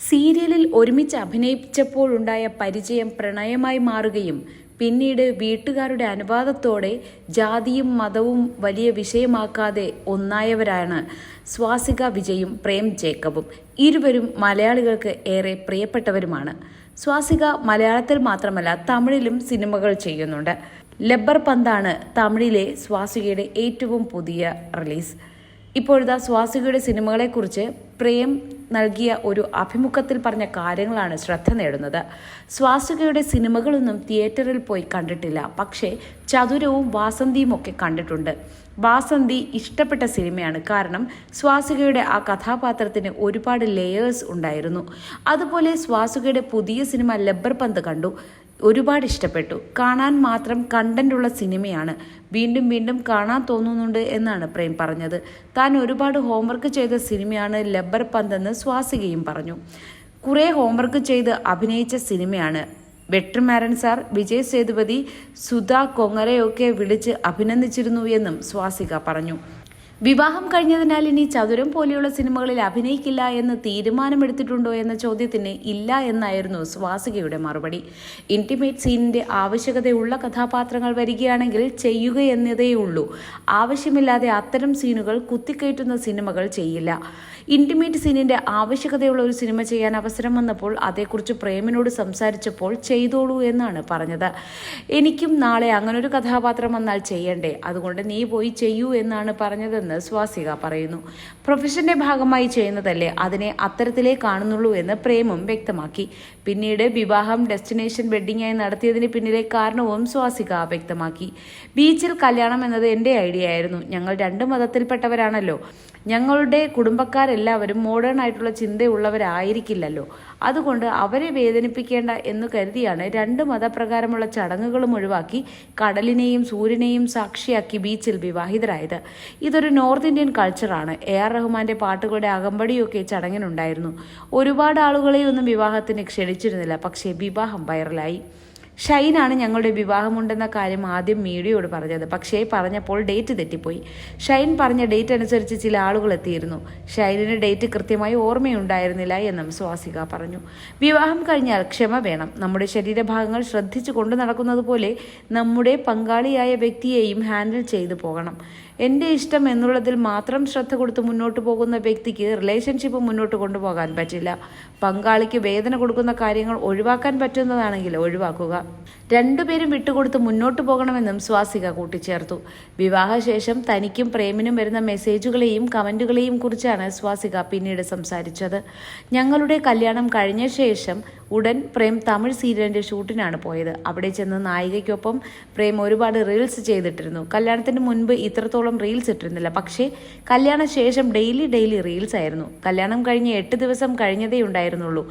സീരിയലിൽ ഒരുമിച്ച് അഭിനയിച്ചപ്പോഴുണ്ടായ പരിചയം പ്രണയമായി മാറുകയും പിന്നീട് വീട്ടുകാരുടെ അനുവാദത്തോടെ ജാതിയും മതവും വലിയ വിഷയമാക്കാതെ ഒന്നായവരാണ് സ്വാസിക വിജയും പ്രേം ജേക്കബും. ഇരുവരും മലയാളികൾക്ക് ഏറെ പ്രിയപ്പെട്ടവരുമാണ്. സ്വാസിക മലയാളത്തിൽ മാത്രമല്ല തമിഴിലും സിനിമകൾ ചെയ്യുന്നുണ്ട്. ലബ്ബർ പന്താണ് തമിഴിലെ സ്വാസികയുടെ ഏറ്റവും പുതിയ റിലീസ്. ഇപ്പോഴത്തെ സ്വാസികയുടെ സിനിമകളെക്കുറിച്ച് പ്രേം നൽകിയ ഒരു അഭിമുഖത്തിൽ പറഞ്ഞ കാര്യങ്ങളാണ് ശ്രദ്ധ നേടുന്നത്. സ്വാസികയുടെ സിനിമകളൊന്നും തിയേറ്ററിൽ പോയി കണ്ടിട്ടില്ല. പക്ഷേ ചതുരവും വാസന്തിയും ഒക്കെ കണ്ടിട്ടുണ്ട്. വാസന്തി ഇഷ്ടപ്പെട്ട സിനിമയാണ്. കാരണം സ്വാസികയുടെ ആ കഥാപാത്രത്തിന് ഒരുപാട് ലേയേഴ്സ് ഉണ്ടായിരുന്നു. അതുപോലെ സ്വാസികയുടെ പുതിയ സിനിമ ലബ്ബർ പന്ത് കണ്ടു. ഒരുപാട് ഇഷ്ടപ്പെട്ടു. കാണാൻ മാത്രം കണ്ടന്റുള്ള സിനിമയാണ്. വീണ്ടും വീണ്ടും കാണാൻ തോന്നുന്നുണ്ട് എന്നാണ് പ്രേം പറഞ്ഞത്. താൻ ഒരുപാട് ഹോംവർക്ക് ചെയ്ത സിനിമയാണ് ലബ്ബർ പന്തെന്ന് സ്വാസികയും പറഞ്ഞു. കുറേ ഹോംവർക്ക് ചെയ്ത് അഭിനയിച്ച സിനിമയാണ്. വെട്രിമാരൻ സാർ വിജയ് സേതുപതി സുധ കൊങ്ങരയൊക്കെ വിളിച്ച് അഭിനന്ദിച്ചിരുന്നു എന്നും സ്വാസിക പറഞ്ഞു. വിവാഹം കഴിഞ്ഞതിനാൽ ഇനി ചതുരം പോലെയുള്ള സിനിമകളിൽ അഭിനയിക്കില്ല എന്ന് തീരുമാനമെടുത്തിട്ടുണ്ടോ എന്ന ചോദ്യത്തിന് ഇല്ല എന്നായിരുന്നു സ്വാസികയുടെ മറുപടി. ഇന്റിമേറ്റ് സീനിന്റെ ആവശ്യകതയുള്ള കഥാപാത്രങ്ങൾ വരികയാണെങ്കിൽ ചെയ്യുക എന്നതേയുള്ളൂ ആവശ്യമില്ലാതെ അത്തരം സീനുകൾ കുത്തിക്കയറ്റുന്ന സിനിമകൾ ചെയ്യില്ല. ഇന്റിമേറ്റ് സീനിന്റെ ആവശ്യകതയുള്ള ഒരു സിനിമ ചെയ്യാൻ അവസരം വന്നപ്പോൾ അതേക്കുറിച്ച് പ്രേമിനോട് സംസാരിച്ചപ്പോൾ ചെയ്തോളൂ എന്നാണ് പറഞ്ഞത്. എനിക്കും നാളെ അങ്ങനൊരു കഥാപാത്രം വന്നാൽ ചെയ്യണ്ടേ? അതുകൊണ്ട് നീ പോയി ചെയ്യൂ എന്നാണ് പറഞ്ഞതെന്ന് സ്വാസിക പറയുന്നു. പ്രൊഫഷന്റെ ഭാഗമായി ചെയ്യുന്നതല്ലേ അതിനെ അത്തരത്തിലേ കാണുന്നുള്ളൂ എന്ന് പ്രേമം വ്യക്തമാക്കി. പിന്നീട് വിവാഹം ഡെസ്റ്റിനേഷൻ വെഡിങ്ങായി നടത്തിയതിന് പിന്നിലെ കാരണവും സ്വാസിക വ്യക്തമാക്കി. ബീച്ചിൽ കല്യാണം എന്നത് എന്റെ ഐഡിയ ആയിരുന്നു. ഞങ്ങൾ രണ്ടു മതത്തിൽപ്പെട്ടവരാണല്ലോ. ഞങ്ങളുടെ കുടുംബക്കാരെല്ലാവരും മോഡേൺ ആയിട്ടുള്ള ചിന്തയുള്ളവരായിരിക്കില്ലല്ലോ. അതുകൊണ്ട് അവരെ വേദനിപ്പിക്കേണ്ട എന്ന് കരുതിയാണ് രണ്ട് മതപ്രകാരമുള്ള ചടങ്ങുകളും ഒഴിവാക്കി കടലിനെയും സൂര്യനെയും സാക്ഷിയാക്കി ബീച്ചിൽ വിവാഹിതരായത്. ഇതൊരു നോർത്ത് ഇന്ത്യൻ കൾച്ചറാണ്. എ ആർ റഹ്മാന്റെ പാട്ടുകളുടെ അകമ്പടിയൊക്കെ ചടങ്ങിനുണ്ടായിരുന്നു. ഒരുപാട് ആളുകളെയൊന്നും വിവാഹത്തിന് ക്ഷണിച്ചിരുന്നില്ല. പക്ഷേ വിവാഹം വൈറലായി. ഷൈനാണ് ഞങ്ങളുടെ വിവാഹമുണ്ടെന്ന കാര്യം ആദ്യം മീഡിയയോട് പറഞ്ഞത്. പക്ഷേ പറഞ്ഞപ്പോൾ ഡേറ്റ് തെറ്റിപ്പോയി. ഷൈൻ പറഞ്ഞ ഡേറ്റ് അനുസരിച്ച് ചില ആളുകൾ എത്തിയിരുന്നു. ഷൈനിന് ഡേറ്റ് കൃത്യമായി ഓർമ്മയുണ്ടായിരുന്നില്ല എന്നും സ്വാസിക പറഞ്ഞു. വിവാഹം കഴിഞ്ഞാൽ ക്ഷമ വേണം. നമ്മുടെ ശരീരഭാഗങ്ങൾ ശ്രദ്ധിച്ചു കൊണ്ടു നടക്കുന്നത് പോലെ നമ്മുടെ പങ്കാളിയായ വ്യക്തിയെയും ഹാൻഡിൽ ചെയ്തു പോകണം. എന്റെ ഇഷ്ടം എന്നുള്ളതിൽ മാത്രം ശ്രദ്ധ കൊടുത്ത് മുന്നോട്ട് പോകുന്ന വ്യക്തിക്ക് റിലേഷൻഷിപ്പ് മുന്നോട്ട് കൊണ്ടുപോകാൻ പറ്റില്ല. പങ്കാളിക്ക് വേദന കൊടുക്കുന്ന കാര്യങ്ങൾ ഒഴിവാക്കാൻ പറ്റുന്നതാണെങ്കിൽ ഒഴിവാക്കുക. രണ്ടുപേരും വിട്ടുകൊടുത്ത് മുന്നോട്ടു പോകണമെന്നും സ്വാസിക കൂട്ടിച്ചേർത്തു. വിവാഹശേഷം തനിക്കും പ്രേമിനും വരുന്ന മെസ്സേജുകളെയും കമന്റുകളെയും കുറിച്ചാണ് സ്വാസിക പിന്നീട് സംസാരിച്ചത്. ഞങ്ങളുടെ കല്യാണം കഴിഞ്ഞ ശേഷം ഉടൻ പ്രേം തമിഴ് സീരിയലിന്റെ ഷൂട്ടിനാണ് പോയത്. അവിടെ ചെന്ന് നായികയ്ക്കൊപ്പം പ്രേം ഒരുപാട് റീൽസ് ചെയ്തിട്ടിരുന്നു. കല്യാണത്തിന് മുൻപ് ഇത്രത്തോളം റീൽസ് ഇട്ടിരുന്നില്ല. പക്ഷേ കല്യാണ ശേഷം ഡെയിലി ഡെയിലി റീൽസ് ആയിരുന്നു കല്യാണം കഴിഞ്ഞ് എട്ട് ദിവസം കഴിഞ്ഞതേ ഉണ്ടായിരുന്നുള്ളൂ.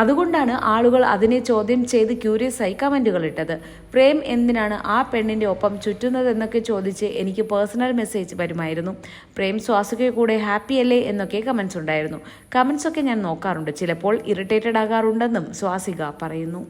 അതുകൊണ്ടാണ് ആളുകൾ അതിനെ ചോദ്യം ചെയ്ത് ക്യൂരിയസ് ആയി കമന്റുകൾ ഇട്ടത്. പ്രേം എന്തിനാണ് ആ പെണ്ണിന്റെ ഒപ്പം ചുറ്റുന്നതെന്നൊക്കെ ചോദിച്ച് എനിക്ക് പേഴ്സണൽ മെസ്സേജ് വരുമായിരുന്നു. പ്രേം സ്വാസുകയെ കൂടെ ഹാപ്പി അല്ലേ എന്നൊക്കെ കമന്റ്സ് ഉണ്ടായിരുന്നു. കമന്റ്സ് ഒക്കെ ഞാൻ നോക്കാറുണ്ട്. ചിലപ്പോൾ ഇറിറ്റേറ്റഡ് ആകാറുണ്ടെന്നും സ്വാസിക പറയുന്നു.